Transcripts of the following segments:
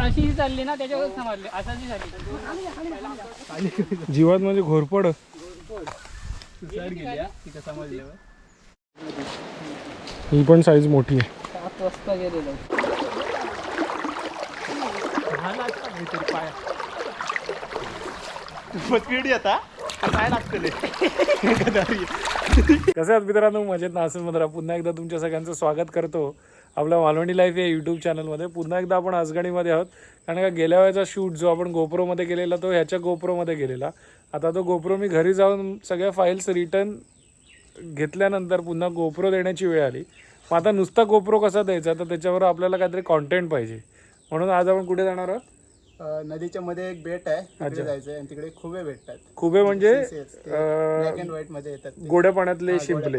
अशी ही चालली ना त्याच्यावर समजले असाची झाली. जीवात म्हणजे घोरपड. ही पण साईज मोठी आहे. सात वाजता गेलेलो. कसं आहेत मित्रांनो? मजेत ना? असेल मित्रा पुन्हा एकदा तुमच्या सगळ्यांचं स्वागत करतो. आपल्या मालवणी लाईफ या यूट्यूब चॅनलमध्ये पुन्हा एकदा आपण आजगणीमध्ये आहोत. कारण का गेल्या वेळेचा शूट जो आपण गोप्रोमध्ये केलेला तो ह्याच्या गोप्रोमध्ये गेलेला आता तो गोप्रो मी घरी जाऊन सगळ्या फाईल्स रिटर्न घेतल्यानंतर पुन्हा गोप्रो देण्याची वेळ आली. मग आता नुसता गोप्रो कसा द्यायचा? तर त्याच्यावर आपल्याला काहीतरी कॉन्टेंट पाहिजे. म्हणून आज आपण कुठे जाणार आहोत? नदीच्या मध्ये एक बेट आहे. तिकडे जायचंय आणि तिकडे खुबे भेटतात. खुबे म्हणजे ब्लॅक अँड व्हाईटमध्ये येतात. गोड्या पाण्यातले शिंपले.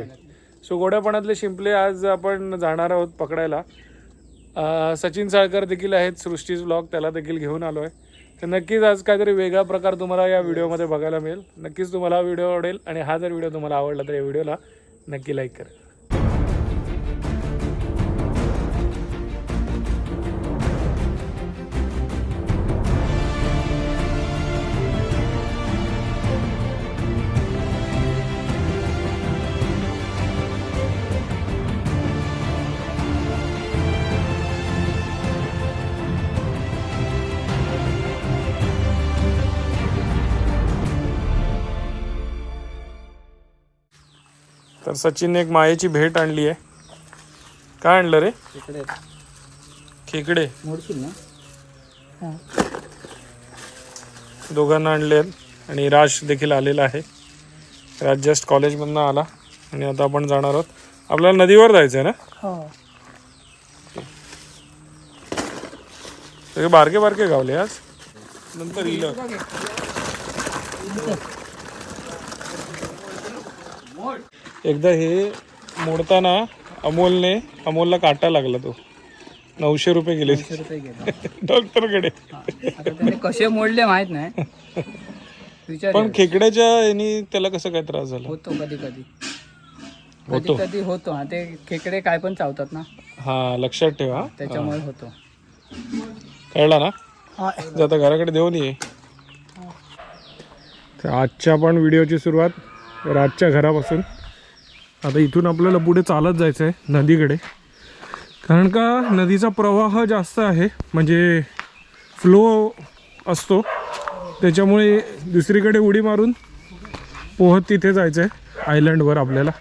सो गोड्या पाण्यातले शिंपले आज आपण जाणार आहोत पकडायला. सचिन साळकर देखील आहेत सृष्टीज ब्लॉग त्याला देखील घेऊन आलो आहे तर नक्कीच आज काहीतरी वेगळा प्रकार तुम्हाला या व्हिडिओमध्ये बघायला मिळेल. नक्कीच तुम्हाला हा व्हिडिओ आवडेल आणि हा जर व्हिडिओ तुम्हाला आवडला तर या व्हिडिओला नक्की लाईक करा. तर सचिनने एक मायेची भेट आणली आहे. काय आणलं रे? खेकडे. मोडशील ना? दोघांना आणले आहेत आणि राज देखील आलेला आहे. राज जस्ट कॉलेजमधनं आला आणि आता आपण जाणार आहोत. आपल्याला नदीवर जायचं आहे ना? हो. सगळे बारके बारके गावले आज. नंतर येईल एकदा हे मोडताना अमोलने अमोलला काटा लागला तो. नऊशे रुपये गेले. रुपये गेले. डॉक्टरकडे. आता त्याने कसे मोडले माहीत नाही. विचार पण खेकड्याच्या यांनी त्याला कसं काय त्रास झाला? होतो कधी कधी. कधी होतो. कधी होतो. हा ते खेकडे काय पण चावतात ना. हा लक्षात ठेवा. त्याच्यामुळे होतो. कळला ना? जाता घराकडे देऊन ये. तर आजच्या पण व्हिडिओची सुरुवात रातच्या घरापासून. आता इथून आपल्याला पुढे चालत जायचं आहे नदीकडे. कारण का नदीचा प्रवाह जास्त आहे म्हणजे फ्लो असतो. त्याच्यामुळे दुसरीकडे उडी मारून पोहत तिथे जायचं आहे आयलंडवर आपल्याला.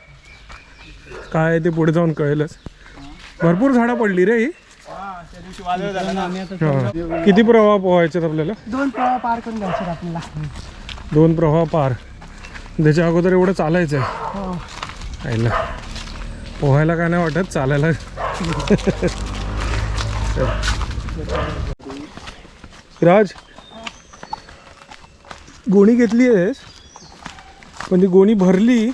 काय आहे ते पुढे जाऊन कळेलच. भरपूर झाडं पडली रे ही. हा. किती प्रवाह पोहायचे आपल्याला? दोन प्रवाह पार करून घ्यायचे आपल्याला. दोन प्रवाह पार. त्याच्या अगोदर एवढं चालायचं आहे आईला. पोहायला काय नाही वाटत चालायला. राज गोणी घेतली आहेस पण ती गोणी भरली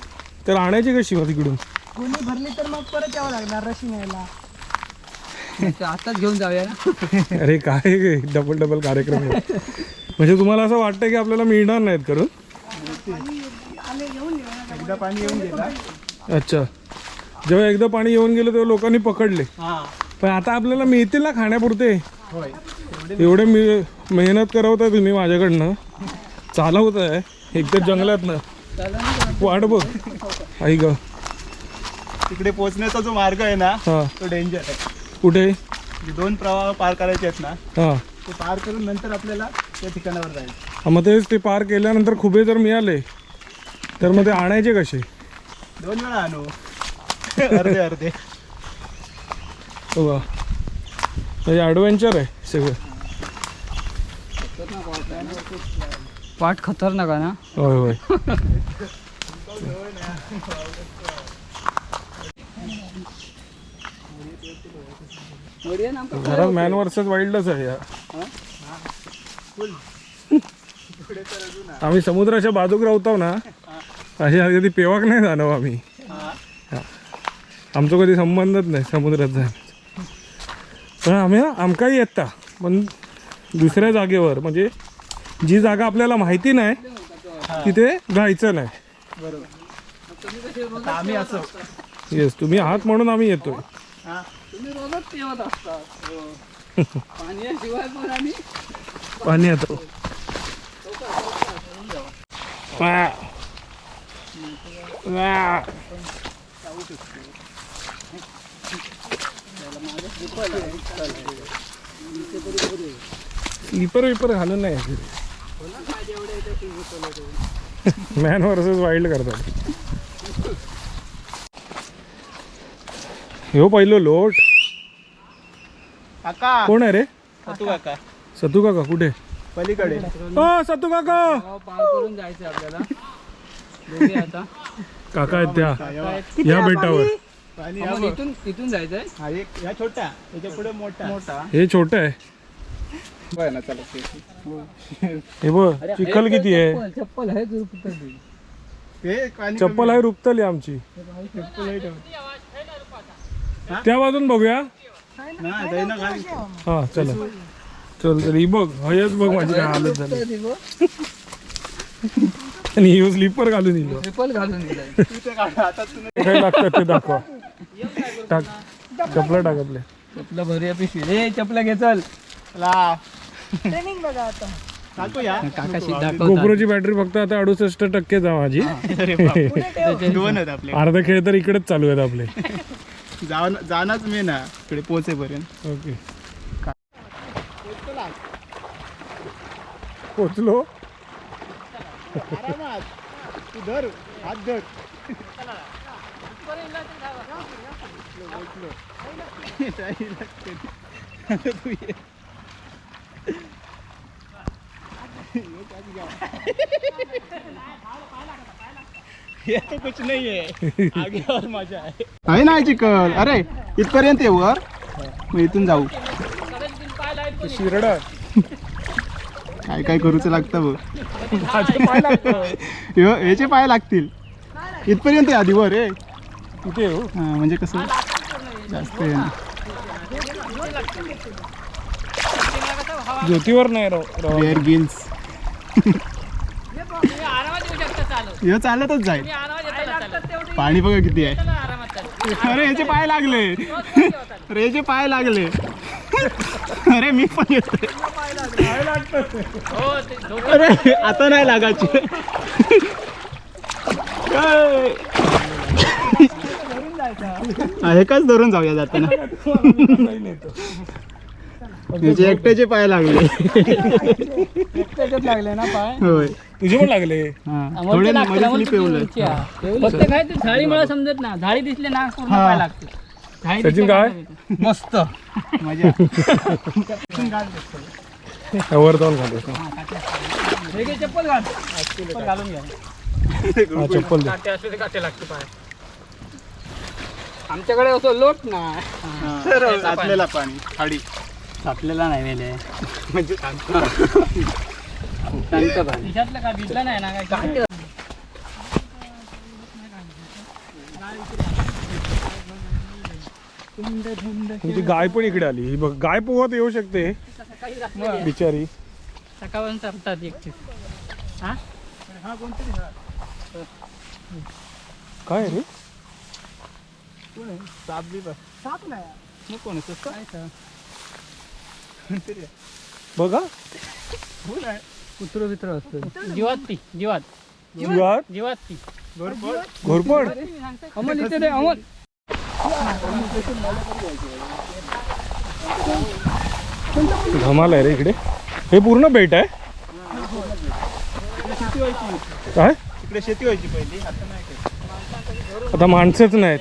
तर आणायची कशी मग तिकडून? कोणी भरली तर मग परत यावं लागणार रशी न्यायला. आताच घेऊन जाऊया ना. अरे काय डबल डबल कार्यक्रम आहे. म्हणजे तुम्हाला असं वाटतं की आपल्याला मिळणार नाहीत करून? एकदा पाणी येऊन गेला. अच्छा. जेव्हा एकदा पाणी येऊन गेलं तेव्हा लोकांनी पकडले. हा. पण आता आपल्याला मिळतील ना खाण्यापुरते? होय. एवढे मी मेहनत करवताय तुम्ही माझ्याकडनं. चालवत आहे एक तर जंगलातनं. वाट बघ. आई ग. तिकडे पोहोचण्याचा जो मार्ग आहे ना हा. तो डेंजर आहे. कुठे? जे दोन प्रवाह पार करायचे आहेत ना हा. ते पार करून नंतर आपल्याला त्या ठिकाणावर जायचं. हा, मग तेच ते पार केल्यानंतर खुबे जर मिळाले तर मग ते आणायचे कसे? दोन वेळा आणू अर्धे अर्धे. हो ॲडव्हेंचर आहे सगळं. पाठ खतरनाक आहे ना? होय होय. घरात मॅन वर्सेस वाईल्डच आहे या. आम्ही समुद्राच्या बाजूक राहतो ना. अशी कधी पेवाक नाही जाणव आम्ही. हा. आमचा कधी संबंधच नाही समुद्रात जाण्याचा पण आम्ही आमकाही येता. पण दुसऱ्या जागेवर म्हणजे जी जागा आपल्याला माहिती नाही तिथे जायचं नाही. आता आम्ही असो. येस तुम्ही आहात म्हणून आम्ही येतोय. हा. पण येतो. स्लीपर विपर घालून नाही. मॅन वर्सेस वाईल्ड करतात. ह्यो पहिलो लोट. काका. कोण आहे रे? तू काका. सतू काका कुठे? पलीकडे. ओ सतू काका. जायचं आपल्याला. आता. काका आहेत त्या. या. बेटावर. पाणी आपण इथून इथून जायचंय? हा एक ह्या छोटा त्याच्या पुढे मोठा. मोठा. हे छोट आहे. बरं ना चला. ते. हे बघ चिखल किती आहे? चप्पल चप्पल आहे तुझं कुठं ते? ते पाणी चप्पल आहे रुपतली आमची. त्या बाजून बघूया. नाही जाईना खाली. हा चला. चल चल ही बघ. हयच बघ माझी काय हालत झाली. आणि ही स्लीपर घालून येईल. ट्रिपल घालून दिलाय तू ते काढ आता तू काय लागतात ते दाखवा. टाक. चपला टाक आपले. चपला भरूया पिशवी. ए चपला घे चल. ला काकाशी गोप्रोची बॅटरी फक्त आता अडुसष्ट टक्के जा माझी दोन आहेत आपले. अर्धा खेळ तर इकडेच चालू आहेत आपले. जाण जाणाच मी ना इकडे पोहोचेपर्यंत. ओके. पोचलो? आरामात. तू धर हात धर. तू ये. ये तो कुछ नहीं है आगे और मजा है आहे ना चिकन? अरे इथपर्यंत येऊ वर. मग इथून जाऊ. शिरडा. काय काय करूच लागतं बघ. माझे पाय ह्याचे लागतील. इथपर्यंत आहे आधी वर रे हो. हा, म्हणजे कसं? जास्त हे नाही. ज्योतीवर नाही राव राव. बेअर गिल्स ह्यो चालतच जाईल. पाणी बघा किती आहे. अरे याचे पाय लागले. अरे याचे पाय लागले. अरे मी पण येतोय. अरे आता नाही लागायचे. काय? हा, हे काच धरून जाऊया जाताना. याचे एकट्याचे पाय लागले. त्याच्यात लागले ना पाय होय. तुझे पण लागले. हा, थोडे फक्त काय ते झाडी मला समजत ना. झाडी दिसली ना पूर्ण. पाय लागते सचिन काय? मस्त. मजा. वर जाऊन खातो हे घे, चप्पल घाल. चप्पल घालून घ्या हा चप्पल दे. काटे असले काटे लागते पाय. आमच्याकडे असं लोट ना. साचलेला पाणी खाडी. सापलेला नाही वेले म्हणजे खिशातलं काय भिजलं नाही ना काय? तुमची गाय पण इकडे आली. ही बघ गाय पोहत येऊ शकते. बिचारी. सकाळपासून चालतात एकटीच हा? काय रे? साप बी बघ. साप नाही कोण? बघा. कुत्र बित्र असतं जीवात ती जीवात. जीवात? जीवात? ती घोरपड? अमोल इथे अमोल धमाल आहे रे इकडे. हे पूर्ण बेट आहे? काय? तिकडे शेती व्हायची पहिली आता नाही काही. आता माणसंच नाहीत.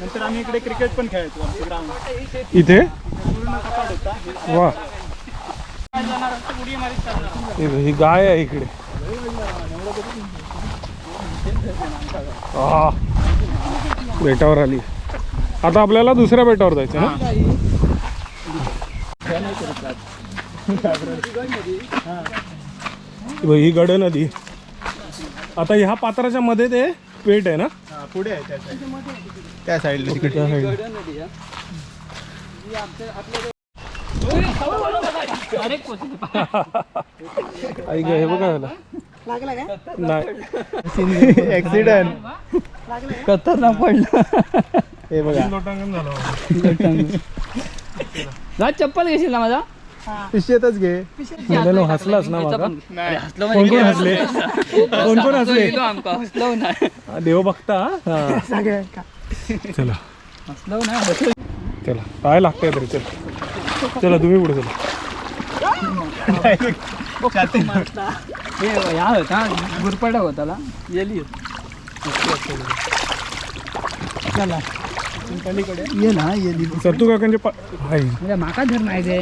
नंतर आम्ही इकडे क्रिकेट पण खेळायचो इथे? वा. हे ही गाय आहे इकडे. आ, बेटावर आली. आता आपल्याला दुसऱ्या बेटावर जायचं ना? हे बघ, ही गड नदी. आता ह्या पात्राच्या मध्ये ते पेट आहे ना? हा, पुढे आहे त्या साईडला त्या साईडला हे बघा झालं नाही. ऍक्सिडेंट खतरनाक पडलं. हे बघा. लोटांगण झालं चप्पल घेशील ना माझा? पिशेतच घे. गेलेलो हसलाच ना माका अरे हसलो कोण कोण हसले. कोण कोण हसले गेलो आमका. हसलो नाही. हा, देव बघता हा. सगळ्यांका चला. हसलो नाही चला. काय लागतंय तरी चल. चला तुम्ही पुढे चला. हे या होता. गुरपडा होता ना गेली चला. ये ना ये सत्तू काकांचे पा हाय. म्हणजे माका धर नाही दे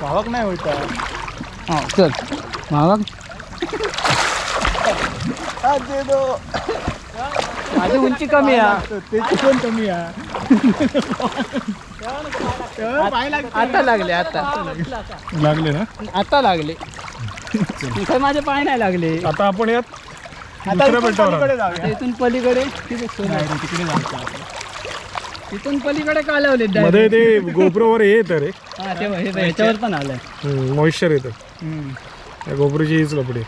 भावक नाही होता हा चल. मावा माझी उंची कमी आहे. ते चिकन कमी आहे. आता लागले आता. लागले ना? आता लागले. माझे पाय नाही लागले. आता आपण यात? आता दुसऱ्या इथून बेटावर पलीकडे. जाऊया. इथून पलीकडे? तिथे सोनं आहे. नाही रे, तिकडे जायचं आपण. तिथून पलीकडे का लावले मध्ये ते गोप्रोवर हे येतं रे. हा तेव्हा हे ह्याच्यावर पण आलंय. मॉइश्चर येतं. या गोप्रोची हीच कपडे.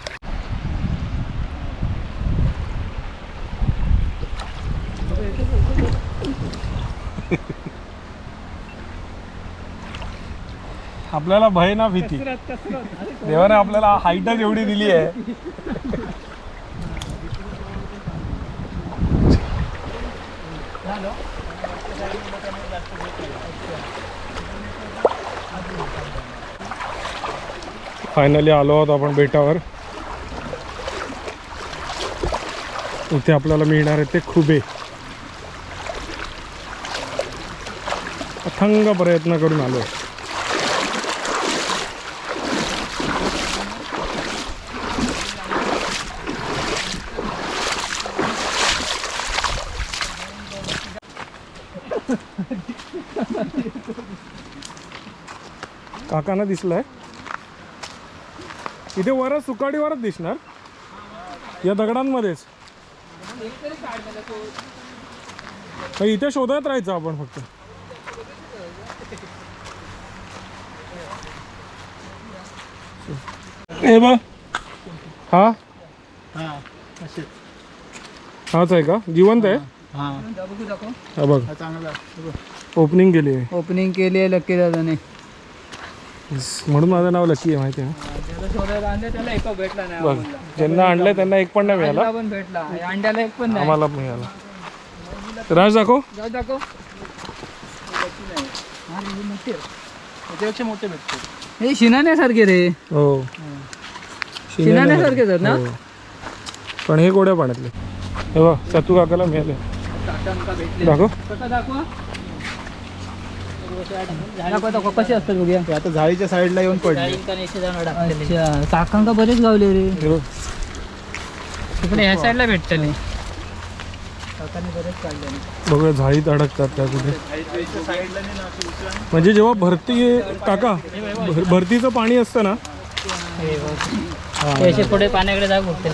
आपल्याला भय ना भीती. देवाने आपल्याला हाईटच एवढी दिली आहे. फायनली आलो आहोत आपण बेटावर. इथे आपल्याला मिळणार आहे ते खुबे. अथंग प्रयत्न करून आलो काकांना दिसलाय. इथे वरच सुकाडीवरच दिसणार. या दगडांमध्येच. इथे शोधत राहायचं आपण फक्त. हे हा? हा असे हाच आहे का? जिवंत आहे? हा. बघ. चांगला ओपनिंग केली आहे. ओपनिंग केली आहे लक्की दादाने. म्हणून माझं नाव लकी आहे माहिती आहे भेटला बघ. ज्यांना आणलंय त्यांना एक पण नाही मिळाला. पण भेटला. या अंड्याला एक पण नाही. आम्हाला मिळाला. राज दाखव. दाखव. त्याच्यापेक्षा मोठे भेटते हे शिनाण्यासारखे रे. हो. शिनाण्यासारखेच आहेत ना? हो. पण हे गोड्या पाण्यातले. हे बघ सतू काकाला मिळाले. दाखव. दाखवा? कसे असतात बघूया ते आता झाडीच्या साईडला येऊन पडले. अच्छा बरेच गावले रे. हे बघ. तिकडे ह्या साईडला भेटतले काकांनी बरेच काढले बघा झाडीत अडकतात त्या कुठे. म्हणजे जेव्हा भरती काका भर- भरतीचं पाणी असतं ना? असे पुढे पाण्याकडे जाऊ बघते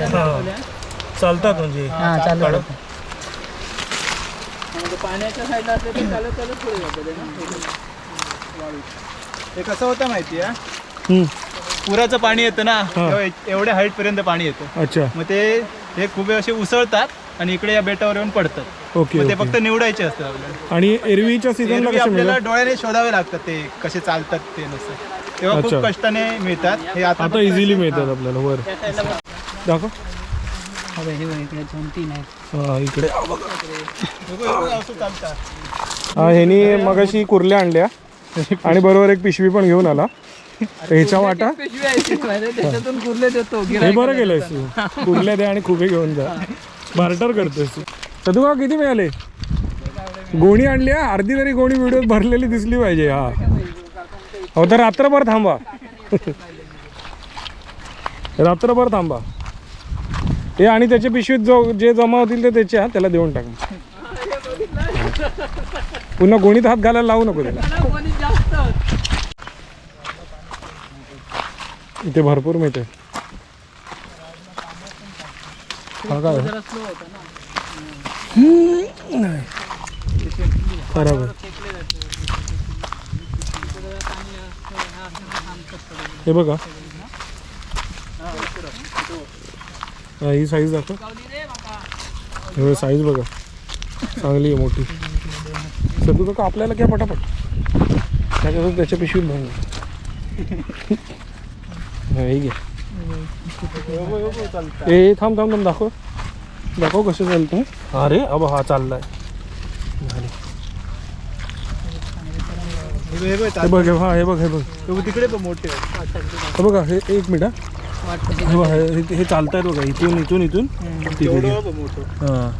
चालतात म्हणजे. हा चालू पाण्याच्या साईडला असले तर चालत चालत पुढे जाते ते कसं होतं माहिती आहे? पुराचं पाणी येतं ना एवढ्या हाईट पर्यंत पाणी येतं. अच्छा. मग ते हे खुबे असे उसळतात आणि इकडे या बेटावर येऊन पडतात. ओके मग ते फक्त निवडायचे असतात आपल्याला. आणि एरवीच्या सीझनला आपल्याला डोळ्याने शोधावे लागतात ते कसे चालतात ते नसतं. तेव्हा खूप. कष्टाने मिळतात. हे आता आता इझिली मिळतात आपल्याला वर. दाखव. इकडे दोन तीन आहेत. हा इकडे. बघू, हा ह्यानी मगाशी कुर्ल्या आणल्या. आणि बरोबर एक पिशवी पण घेऊन आला. तर ह्याच्या वाटा. पिशवी आहे. माहिती आहे? त्याच्यातून कुर्ले देतो. हे बरं केलंयस तू. कुर्ल्या द्या आणि खुबे घेऊन जा. बार्टर करतोस तू. सदू का किती मिळाले? गोणी आणली हा? अर्धी तरी गोणी व्हिडिओ भरलेली दिसली पाहिजे हा. हो तर रात्रभर थांबा. रात्रभर थांबा. ते आणि त्याच्या पिशवीत जो जे जमा होतील ते त्याचे हा त्याला देऊन टाक. पुन्हा गोणीत हात घालायला लावू नको त्याला. इथे भरपूर मिळते हा आहे. हे बघा. हा, साईज दाखव. हे साईज बघा. चांगली आहे मोठी. सदू काका आपल्याला काय पटापट. त्याच्यातच त्याच्या पिशवीत भरून घे. हा, हे घे. ए थांब थांब थांब दाखव. दाखव कसं चालतं अरे अब हा चाललाय. हे बघ, हे बघ हे बघ, हा बघ बघ बघ, तिकडे पण मोठे बघा हे एक मिनिट हा. बघा हे चालतायत बघा इथून इथून इथून. तिथे एवढं बघ मोठं. हां.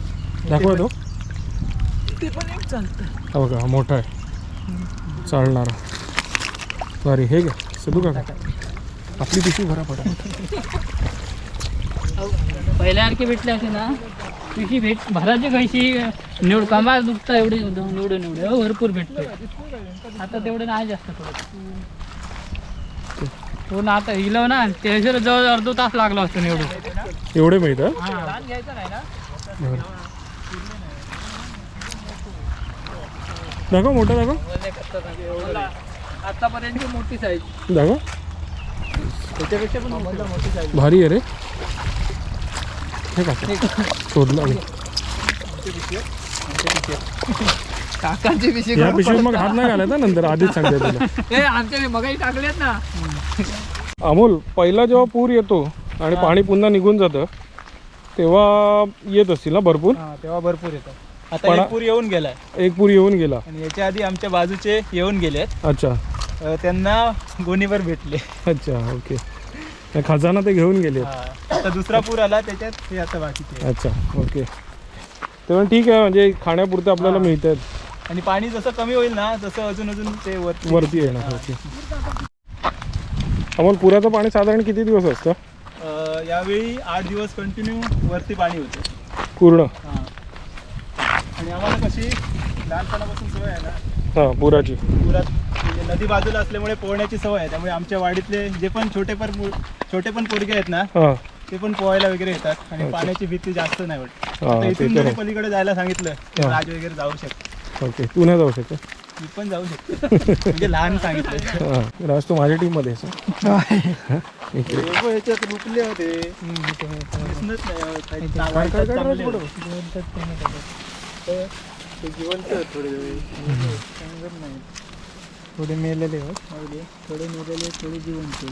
दाखवा तो. ते पण एक चालतं हा बघा हा मोठा आहे. चालणारा. भारी हे घ्या सदू का आपली पिशवी भरा पडा पहिल्यासारखे भेटले असे ना तुझी भेट भराची कशी? निवड कामा दुखता एवढे निवडून निवडे. हो, भरपूर भेटते आता तेवढे नाही जास्त पडत. हो ना आता हिलव ना ते जवळ अर्धा तास लागला असतो निवडून एवढे. मिळतं घ्यायचं नाही ना दाखव मोठा दाखव. आतापर्यंत मोठी साईज दाखव. त्याच्यापेक्षा पण मोठी साईज भारी आहे रे. हे का शोधला मी. काकांची पिशवी या पिशवीत मग हात नाही घालायचा नंतर आधीच सांगते तुला. आमच्या मगाही टाकलेत ना. अमोल पहिला जेव्हा पूर येतो आणि पाणी पुन्हा निघून जातं तेव्हा येत असतील ना भरपूर? हा तेव्हा भरपूर येतात आता पण- एक पूर येऊन गेलाय. एक पूर येऊन गेला. आणि याच्या आधी आमच्या बाजूचे येऊन गेलेत. अच्छा. अ, त्यांना गोणीवर भेटले. अच्छा ओके. नाही, खजाना ते घेऊन गेले हा. आता दुसरा पूर आला त्याच्यात हे आता बाकीचे आहेत. अच्छा ओके. ते पण ठीक आहे म्हणजे खाण्यापुरतं आपल्याला मिळत आणि पाणी जसं कमी होईल ना तसं अजून अजून ते वरती वरती येणार ओके. अमोल पुराचं पाणी साधारण किती दिवस असतं? अ, यावेळी आठ दिवस कंटिन्यू वरती पाणी होते. पूर्ण? हा. आणि आम्हाला कशी लहानपणापासून सवय आहे ना हां पुराची. पुरात म्हणजे नदी बाजूला असल्यामुळे पोहण्याची सवय आहे. त्यामुळे आमच्या वाडीतले जे पण छोटे पण मु- छोटे पण पोरगे आहेत ना हां. ते पण पोहायला वगैरे येतात आणि अच्छा. पाण्याची भीती जास्त नाही वाटत हा, आता ते इथून तर जरी आहे. पलीकडे जायला सांगितलं तर हा. राज वगैरे जाऊ शकतो ओके तू नाही जाऊ शकत? मी पण जाऊ शकतो. म्हणजे लहान सांगितलं हां राज तू माझ्या टीममध्ये आहेस इकडे. ह्याच्यात रुकले होते. नाही. काही. ते जिवंत आहेत थोडे समजत नाही. थोडे मेलेले थोडे मेलेले थोडे जिवंत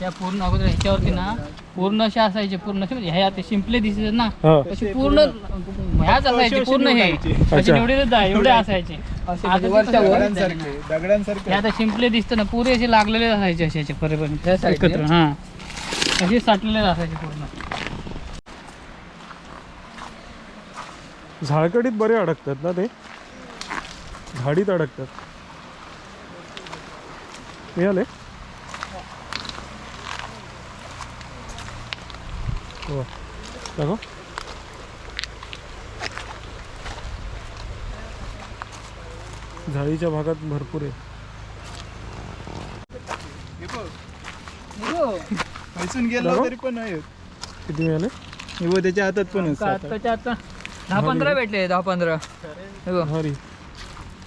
त्या पूर्ण अगोदर ह्याच्यावरती ना पूर्ण असे असायचे पूर्ण असे म्हणजे ह्या ते शिंपले दिसत ना. हां. पूर्ण ह्याच असायचे पूर्ण हे. असे जाय एवढे असायचे. असे आता ते वरच्या कसं वर. दगडांसारखे दगडांसारखे. हे आता शिंपले दिसतं ना पुरे असे लागलेले असायचे असे याचे side ने? एकत्र हा. असे साठलेले असायचे पूर्ण. झाडकडीत बरे अडकतात ना ते? झाडीत अडकतात. मिळाले हो दाखव झाडीच्या भागात भरपूर आहे हो. गेलो. तरी पण नाही होत. किती मिळाले हे बघ, त्याच्या हातात पण असतं आता. दहा पंधरा भेटले दहा पंधरा हे बघ, भारी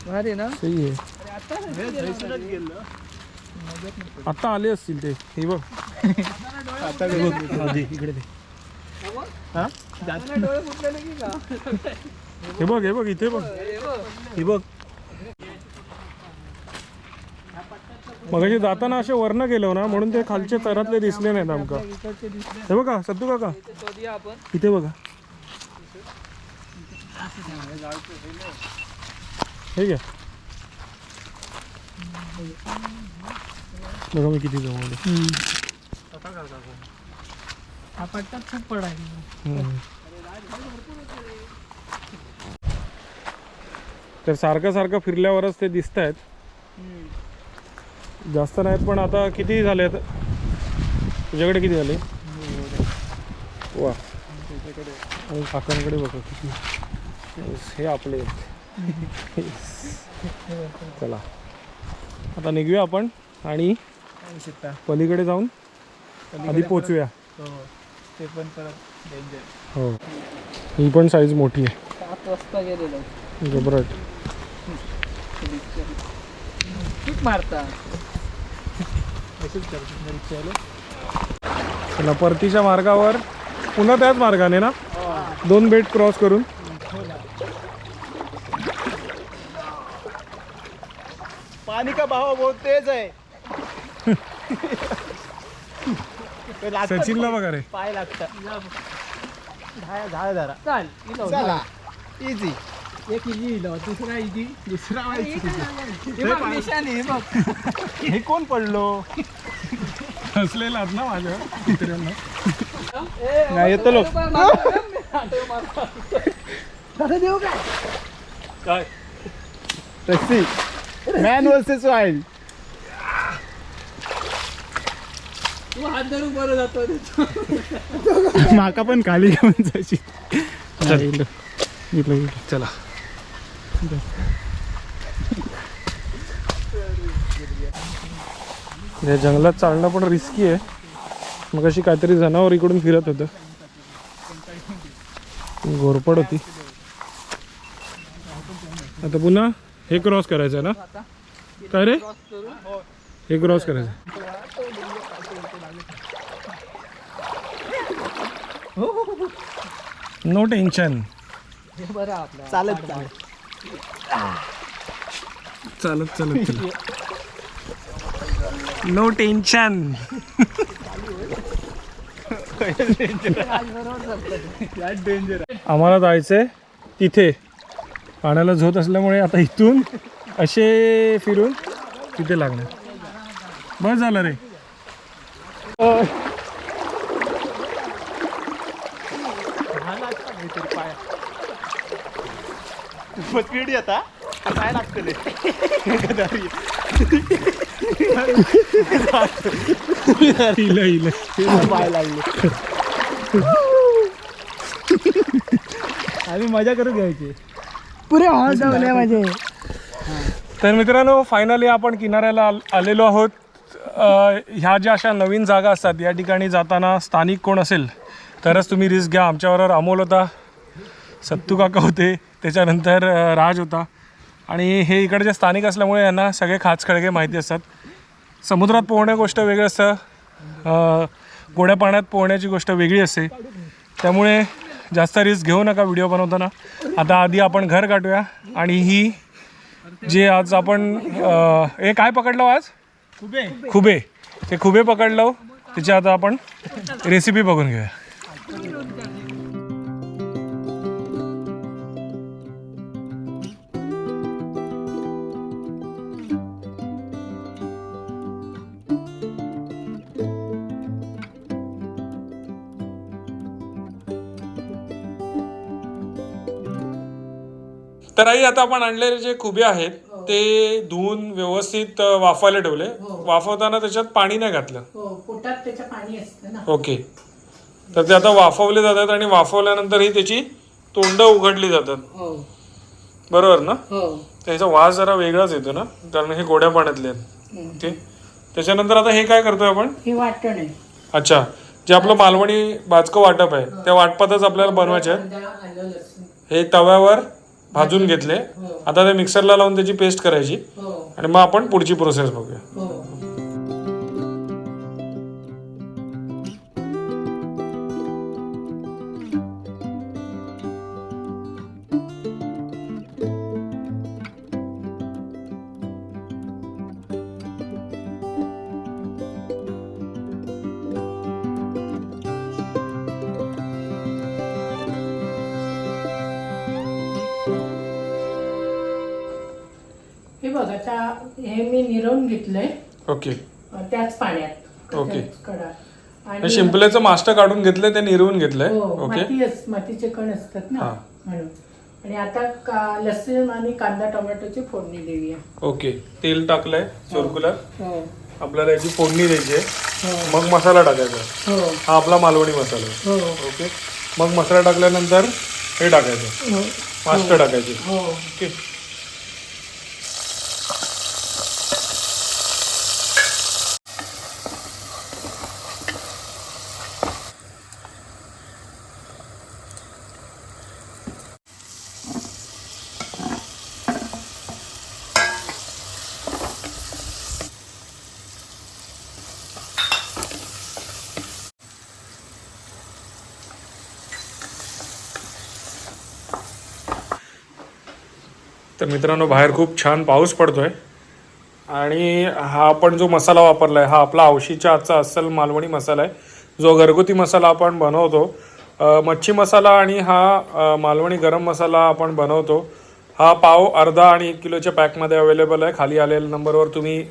भारी ना सही आहे हे. आता आले असतील ते हे बघ आता आधी इकडे ते हा? हे बघ हे बघ इथे बघ. हे बघ. मगाशी जाताना असे वर्ण गेलो ना म्हणून ते खालचे चरातले दिसले नाहीत आमका. हे बघा सत्तू काका. इथे बघा. हे घ्या. बघा मी किती जवळ. हा पट्ट्यात खूप. तर सारखं सारखं फिरल्यावरच ते दिसत आहेत जास्त नाहीत पण आता किती झाले आहेत तुझ्याकडे किती झाले? वा. आणि काकांकडे बघा किती. हे आपले चला. आता निघूया आपण आणि. पलीकडे जाऊन आधी पोचूया. हो. ते पण परत डेंजर हो. ही पण साईज मोठी आहे. सात वाजता गेलेलो. जबरट खूप मारता. असेच चला परतीच्या मार्गावर पुन्हा त्याच मार्गाने ना? दोन बेट क्रॉस करून. पाणी का भाव बहुत तेज आहे. सचिनला बघा रे पाय लागतात. चला इझी एक इजी इलो दुसरा इजी दुसरा हे हे हे कोण पडलो? हसलेलात ना माझ्या मित्रांना. नाही येतो लोक देऊ काय? काय? रस्सी मॅन वर्सेस वाईल्ड तू हात धरून बरं जातो माका पण खाली घेऊन जायची. चला. या जंगलात चालणं पण रिस्की आहे. मग अशी काहीतरी जनावर इकडून फिरत होतं. घोरपड होती. आता पुन्हा हे क्रॉस करायचं आहे ना? काय रे? हे क्रॉस करायचं नो टेन्शन. चालत चालत चालत चालत नो टेन्शन. आम्हाला जायचंय तिथे. पाण्याला झोत असल्यामुळे आता इथून असे फिरून तिथे लागणार. बस झालं रे. स्पीड काय लागतले इलं इलं पाय लागले आम्ही मजा करू घ्यायची. पुरे हॉल ठेवले माझे. तर मित्रांनो फायनली आपण किनाऱ्याला आल- आलेलो आहोत. अ, ह्या ज्या अशा नवीन जागा असतात या ठिकाणी जाताना स्थानिक कोण असेल तरच तुम्ही रिस्क घ्या. आमच्याबरोबर अमोल होता. सत्तू काका होते. त्याच्यानंतर राज होता. आणि हे इकडचे स्थानिक असल्यामुळे यांना सगळे खाच खळगे माहिती असतात. समुद्रात पोहणं गोष्ट वेगळी असतं. गोड्या पाण्यात पोहण्याची गोष्ट वेगळी असते. त्यामुळे जास्त रिस्क घेऊ नका व्हिडिओ बनवताना. आता आधी आपण घर गाठूया. आणि ही जे आज आपण हे काय पकडलं आज? खुबे. ते खुबे पकडलं त्याची आता आपण रेसिपी बघून घेऊया. तर आई आता आपण आणलेले जे खुबे आहेत ते धुवून व्यवस्थित वाफायला ठेवले. वाफवताना त्याच्यात पाणी नाही घातलं. हो पोटात पाणी असतं ना. ओके. तर ते आता वाफवले जातात आणि वाफवल्यानंतर ही त्याची तोंड उघडली जातात. हो. बरोबर ना? हो. त्याचा वास जरा वेगळाच येतो ना? कारण हे गोड्या पाण्यातले आहेत. ओके. त्याच्यानंतर आता हे काय करतोय आपण? हे वाटण आहे. अच्छा. जे आपलं मालवणी बाचकं वाटप आहे त्या वाटपातच आपल्याला बनवायचे आहेत. हे तव्यावर भाजून घेतले. आता ते मिक्सरला लावून त्याची पेस्ट करायची. हो. आणि मग आपण पुढची प्रोसेस बघूया. आता हे मी निरवून घेतलंय. ओके. त्याच पाण्यात ओके. कडा. हे शिंपल्याचं मास्टर काढून घेतलंय ते निरवून घेतलंय. हो ओके. माती अस- मातीचे कण असतात ना हा. म्हणून. आणि आता का लसूण आणि कांदा टोमॅटोची फोडणी देऊया. ओके. तेल टाकलंय सर्क्युलर हो. आपल्याला याची फोडणी द्यायची आहे. हो. मग मसाला टाकायचा. हो. हा आपला मालवणी मसाला. आहे हो. ओके. मग मसाला टाकल्यानंतर हे टाकायचं. हो. मास्टर टाकायचे. हो. ओके. तर मित्रांनो बाहेर खूप छान पाऊस पडतोय. आणि हा आपण जो मसाला वापरला आहे हा आपला औशीच्या आजचा अस्सल मालवणी मसाला आहे. जो घरगुती मसाला आपण बनवतो मच्छी मसाला आणि हा मालवणी गरम मसाला आपण बनवतो हा पाव अर्धा आणि एक किलोच्या पॅकमध्ये अवेलेबल आहे. खाली आलेल्या नंबरवर तुम्ही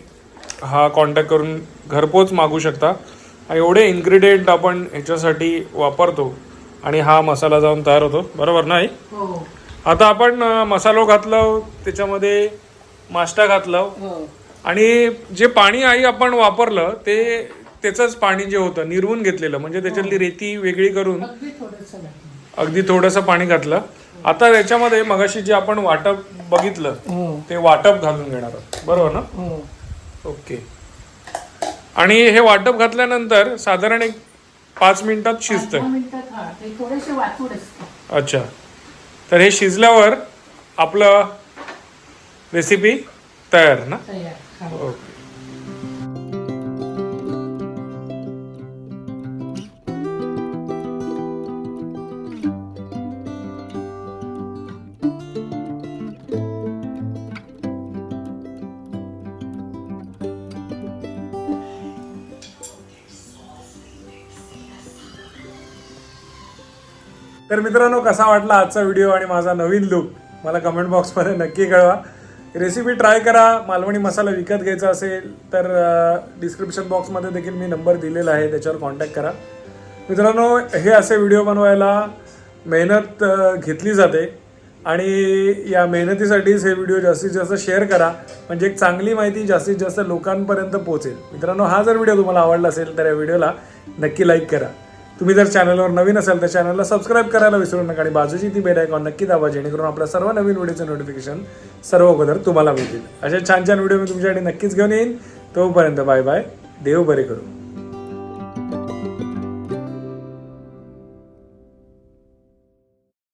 हा कॉन्टॅक्ट करून घरपोच मागू शकता. आणि एवढे इन्ग्रेडियंट आपण ह्याच्यासाठी वापरतो आणि हा मसाला जाऊन तयार होतो. बरोबर नाही हो. हो. आता आपण मसालो घातलं त्याच्यामध्ये मास्टा घातलं हो. आणि जे पाणी आई आपण वापरलं ते त्याचंच पाणी जे होतं निर्वून घेतलेलं म्हणजे त्याच्यातली रेती वेगळी करून अगदी थोडंसं पाणी घातलं. आता त्याच्यामध्ये मगाशी जे आपण वाटप बघितलं हो. ते वाटप घालून घेणार आहोत. बरोबर ना? हो. ओके. आणि हे वाटप घातल्यानंतर साधारण एक पाच मिनिटात शिजतंय. दहा मिनिटात हा ते थोडेसे वाचूड असतं. अच्छा. तर हे शिजल्यावर आपलं रेसिपी तयार ना? ओके तर मित्रांनो कसा वाटला आजचा व्हिडिओ आणि माझा नवीन लुक मला कमेंट बॉक्समध्ये नक्की कळवा. रेसिपी ट्राय करा. मालवणी मसाला विकत घ्यायचा असेल तर डिस्क्रिप्शन बॉक्समध्ये देखील मी नंबर दिलेला आहे त्याच्यावर कॉन्टॅक्ट करा. मित्रांनो हे असे व्हिडिओ बनवायला मेहनत घेतली जाते. आणि या मेहनतीसाठीच हे व्हिडिओ जास्तीत जास्त शेअर करा. म्हणजे एक चांगली माहिती जास्तीत जास्त लोकांपर्यंत पोहोचेल. मित्रांनो हा जर व्हिडिओ तुम्हाला आवडला असेल तर या व्हिडिओला नक्की लाईक करा. तुम्ही जर चॅनलवर नवीन असाल तर चॅनलला सबस्क्राईब करायला विसरू नका आणि बाजूची ती बेल आयकॉन नक्की दाबा जेणेकरून आपल्या सर्व नवीन व्हिडिओचं नोटिफिकेशन सर्व अगोदर तुम्हाला मिळतील. अशा छान छान व्हिडिओ मी तुमच्यासाठी नक्कीच घेऊन येईन. तोपर्यंत बाय बाय. देव बरे करू.